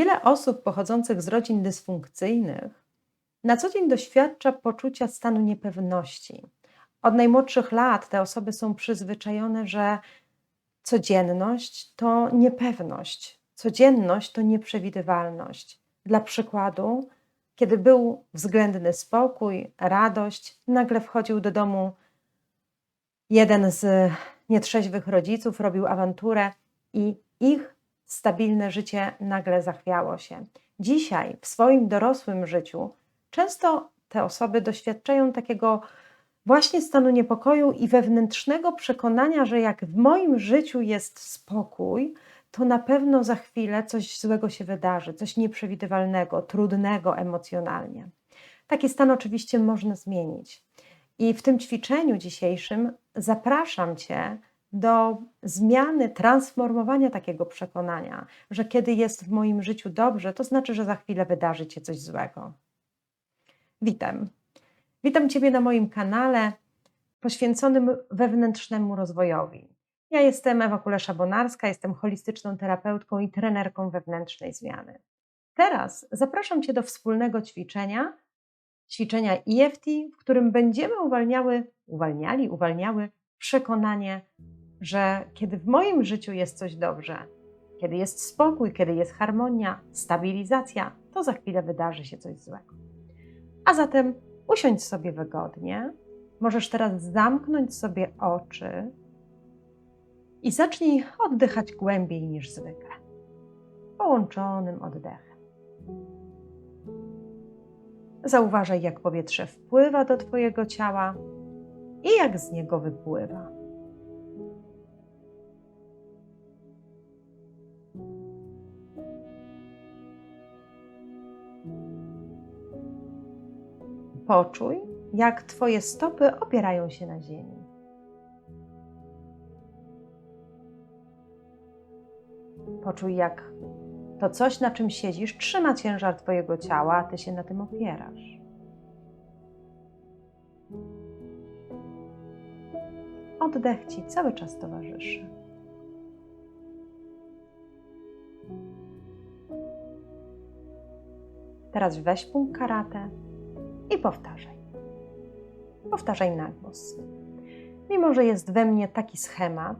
Wiele osób pochodzących z rodzin dysfunkcyjnych na co dzień doświadcza poczucia stanu niepewności. Od najmłodszych lat te osoby są przyzwyczajone, że codzienność to niepewność, codzienność to nieprzewidywalność. Dla przykładu, kiedy był względny spokój, radość, nagle wchodził do domu jeden z nietrzeźwych rodziców, robił awanturę i ich stabilne życie nagle zachwiało się. Dzisiaj, w swoim dorosłym życiu, często te osoby doświadczają takiego właśnie stanu niepokoju i wewnętrznego przekonania, że jak w moim życiu jest spokój, to na pewno za chwilę coś złego się wydarzy, coś nieprzewidywalnego, trudnego emocjonalnie. Taki stan oczywiście można zmienić. I w tym ćwiczeniu dzisiejszym zapraszam Cię do zmiany, transformowania takiego przekonania, że kiedy jest w moim życiu dobrze, to znaczy, że za chwilę wydarzy się coś złego. Witam. Witam Ciebie na moim kanale poświęconym wewnętrznemu rozwojowi. Ja jestem Ewa Kulesza-Bonarska, jestem holistyczną terapeutką i trenerką wewnętrznej zmiany. Teraz zapraszam Cię do wspólnego ćwiczenia, ćwiczenia EFT, w którym będziemy uwalniały, uwalniali, uwalniały przekonanie, że kiedy w moim życiu jest coś dobrze, kiedy jest spokój, kiedy jest harmonia, stabilizacja, to za chwilę wydarzy się coś złego. A zatem usiądź sobie wygodnie. Możesz teraz zamknąć sobie oczy i zacznij oddychać głębiej niż zwykle, połączonym oddechem. Zauważaj, jak powietrze wpływa do Twojego ciała i jak z niego wypływa. Poczuj, jak Twoje stopy opierają się na ziemi. Poczuj, jak to coś, na czym siedzisz, trzyma ciężar Twojego ciała, a Ty się na tym opierasz. Oddech Ci cały czas towarzyszy. Teraz weź punkt karate i powtarzaj. Powtarzaj na głos. Mimo, że jest we mnie taki schemat,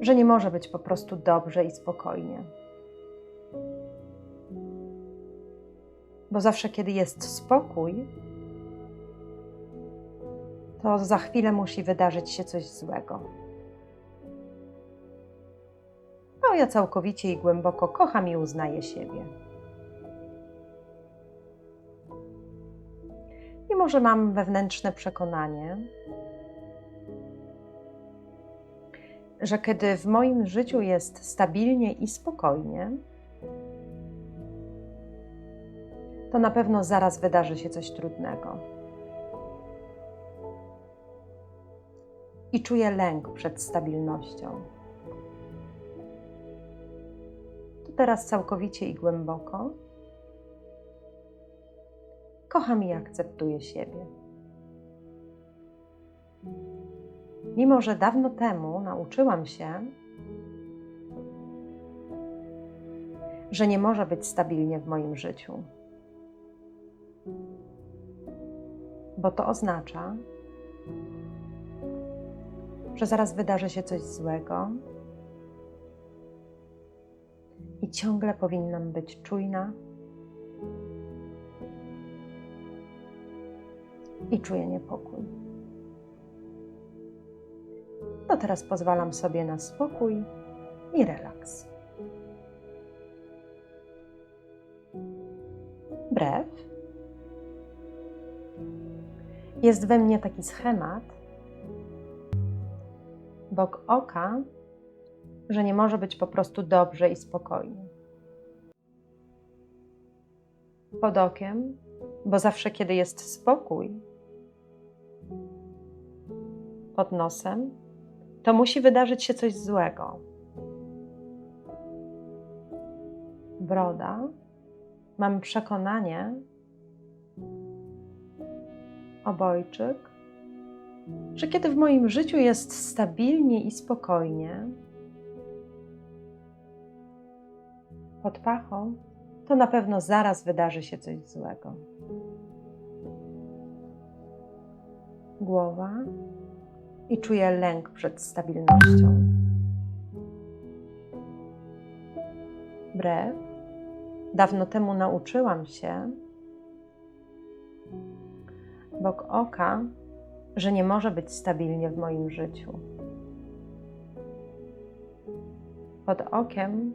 że nie może być po prostu dobrze i spokojnie. Bo zawsze, kiedy jest spokój, to za chwilę musi wydarzyć się coś złego. No, ja całkowicie i głęboko kocham i uznaję siebie. Mimo, że mam wewnętrzne przekonanie, że kiedy w moim życiu jest stabilnie i spokojnie, to na pewno zaraz wydarzy się coś trudnego. I czuję lęk przed stabilnością. To teraz całkowicie i głęboko kocham i akceptuję siebie. Mimo, że dawno temu nauczyłam się, że nie może być stabilnie w moim życiu, bo to oznacza, że zaraz wydarzy się coś złego i ciągle powinnam być czujna i czuję niepokój. To teraz pozwalam sobie na spokój i relaks. Brew. Jest we mnie taki schemat, bok oka, że nie może być po prostu dobrze i spokojnie. Pod okiem, bo zawsze, kiedy jest spokój, pod nosem, to musi wydarzyć się coś złego. Broda, mam przekonanie, obojczyk, że kiedy w moim życiu jest stabilnie i spokojnie, pod pachą, to na pewno zaraz wydarzy się coś złego. Głowa i czuję lęk przed stabilnością. Brew. Dawno temu nauczyłam się, bok oka, że nie może być stabilnie w moim życiu. Pod okiem,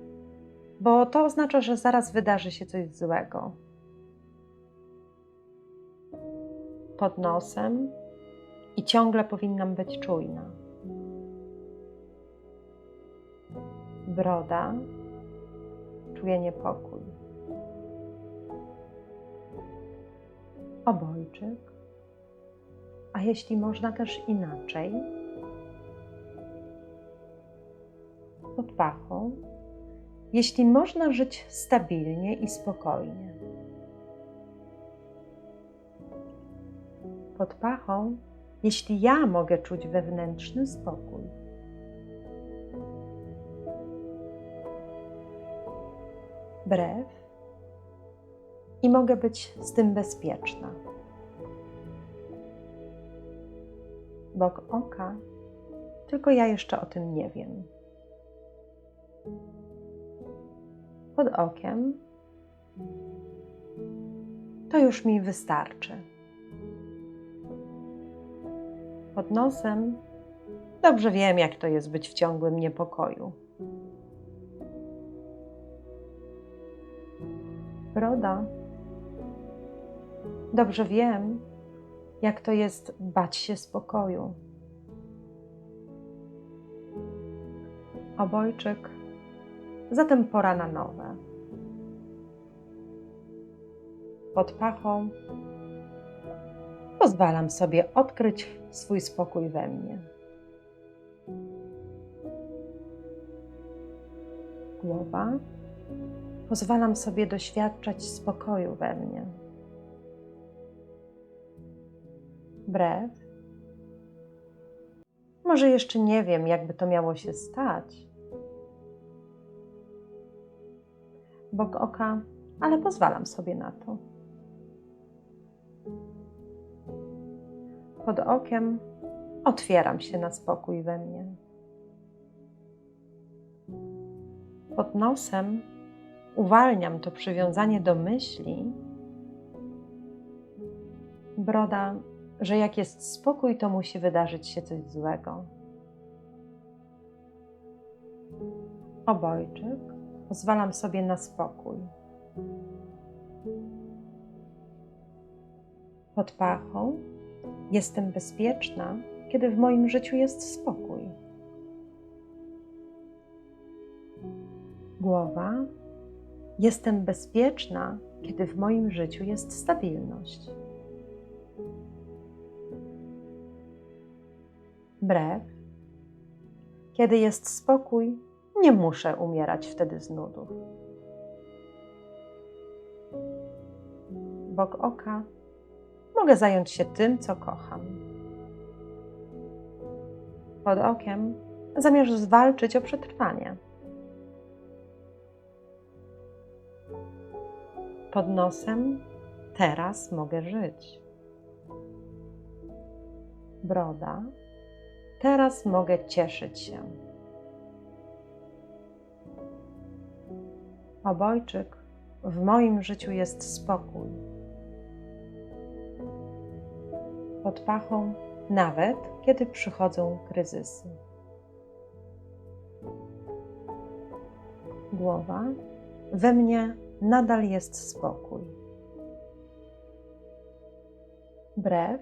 bo to oznacza, że zaraz wydarzy się coś złego. Pod nosem i ciągle powinnam być czujna. Broda czuje niepokój. Obojczyk, a jeśli można też inaczej, pod pachą, jeśli można żyć stabilnie i spokojnie. Pod pachą, jeśli ja mogę czuć wewnętrzny spokój. Brew i mogę być z tym bezpieczna. Bok oka, tylko ja jeszcze o tym nie wiem. Pod okiem to już mi wystarczy. Pod nosem dobrze wiem, jak to jest być w ciągłym niepokoju. Broda. Dobrze wiem, jak to jest bać się spokoju. Obojczyk, zatem pora na nowe. Pod pachą pozwalam sobie odkryć swój spokój we mnie. Głowa pozwalam sobie doświadczać spokoju we mnie. Brew. Może jeszcze nie wiem, jakby to miało się stać. Bok oka, ale pozwalam sobie na to. Pod okiem otwieram się na spokój we mnie. Pod nosem uwalniam to przywiązanie do myśli, broda, że jak jest spokój, to musi wydarzyć się coś złego. Obojczyk, pozwalam sobie na spokój. Pod pachą jestem bezpieczna, kiedy w moim życiu jest spokój. Głowa Jestem bezpieczna, kiedy w moim życiu jest stabilność. Brew. Kiedy jest spokój, nie muszę umierać wtedy z nudów. Bok oka mogę zająć się tym, co kocham. Pod okiem zamierz zwalczyć o przetrwanie. pod nosem teraz mogę żyć. Broda, teraz mogę cieszyć się. Obojczyk, w moim życiu jest spokój. Pod pachą, nawet kiedy przychodzą kryzysy. Głowa, we mnie nadal jest spokój. Brew.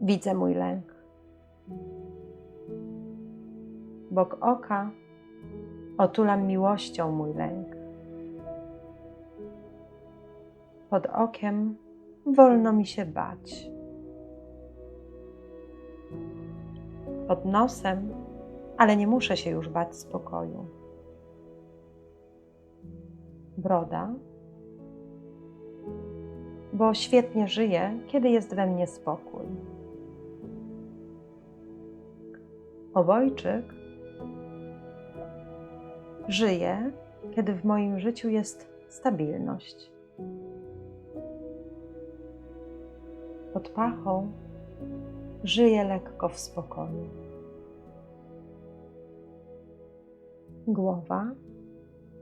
Widzę mój lęk. Bok oka otulam miłością mój lęk. Pod okiem wolno mi się bać. Pod nosem, ale nie muszę się już bać spokoju broda, bo świetnie żyję, kiedy jest we mnie spokój. Obojczyk, Żyję, kiedy w moim życiu jest stabilność. Pod pachą żyję lekko w spokoju. Głowa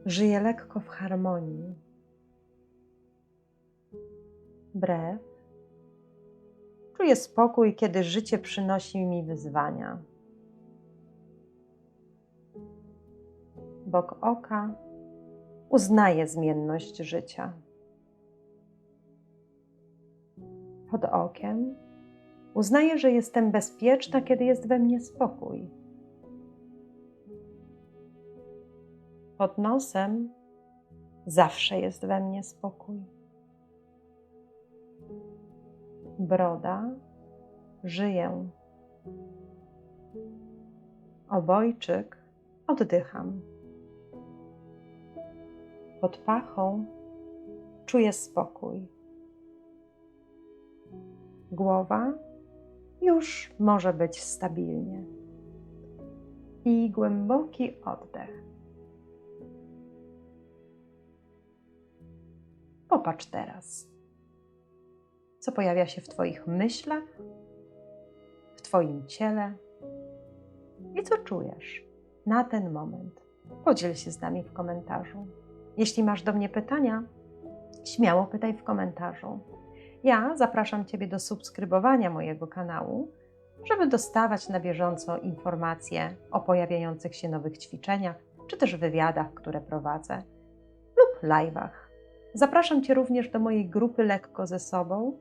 żyje lekko w harmonii. Brew czuję spokój, kiedy życie przynosi mi wyzwania. Bok oka uznaje zmienność życia. Pod okiem uznaję, że jestem bezpieczna, kiedy jest we mnie spokój. Pod nosem zawsze jest we mnie spokój. Broda, żyję. Obojczyk, oddycham. Pod pachą czuję spokój. Głowa już może być stabilnie. I głęboki oddech. Popatrz teraz, co pojawia się w Twoich myślach, w Twoim ciele i co czujesz na ten moment. Podziel się z nami w komentarzu. Jeśli masz do mnie pytania, śmiało pytaj w komentarzu. Ja zapraszam Ciebie do subskrybowania mojego kanału, żeby dostawać na bieżąco informacje o pojawiających się nowych ćwiczeniach, czy też wywiadach, które prowadzę, lub live'ach. Zapraszam Cię również do mojej grupy Lekko ze sobą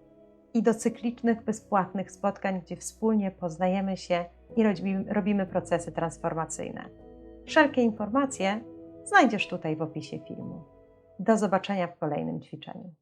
i do cyklicznych, bezpłatnych spotkań, gdzie wspólnie poznajemy się i robimy, procesy transformacyjne. Wszelkie informacje znajdziesz tutaj w opisie filmu. Do zobaczenia w kolejnym ćwiczeniu.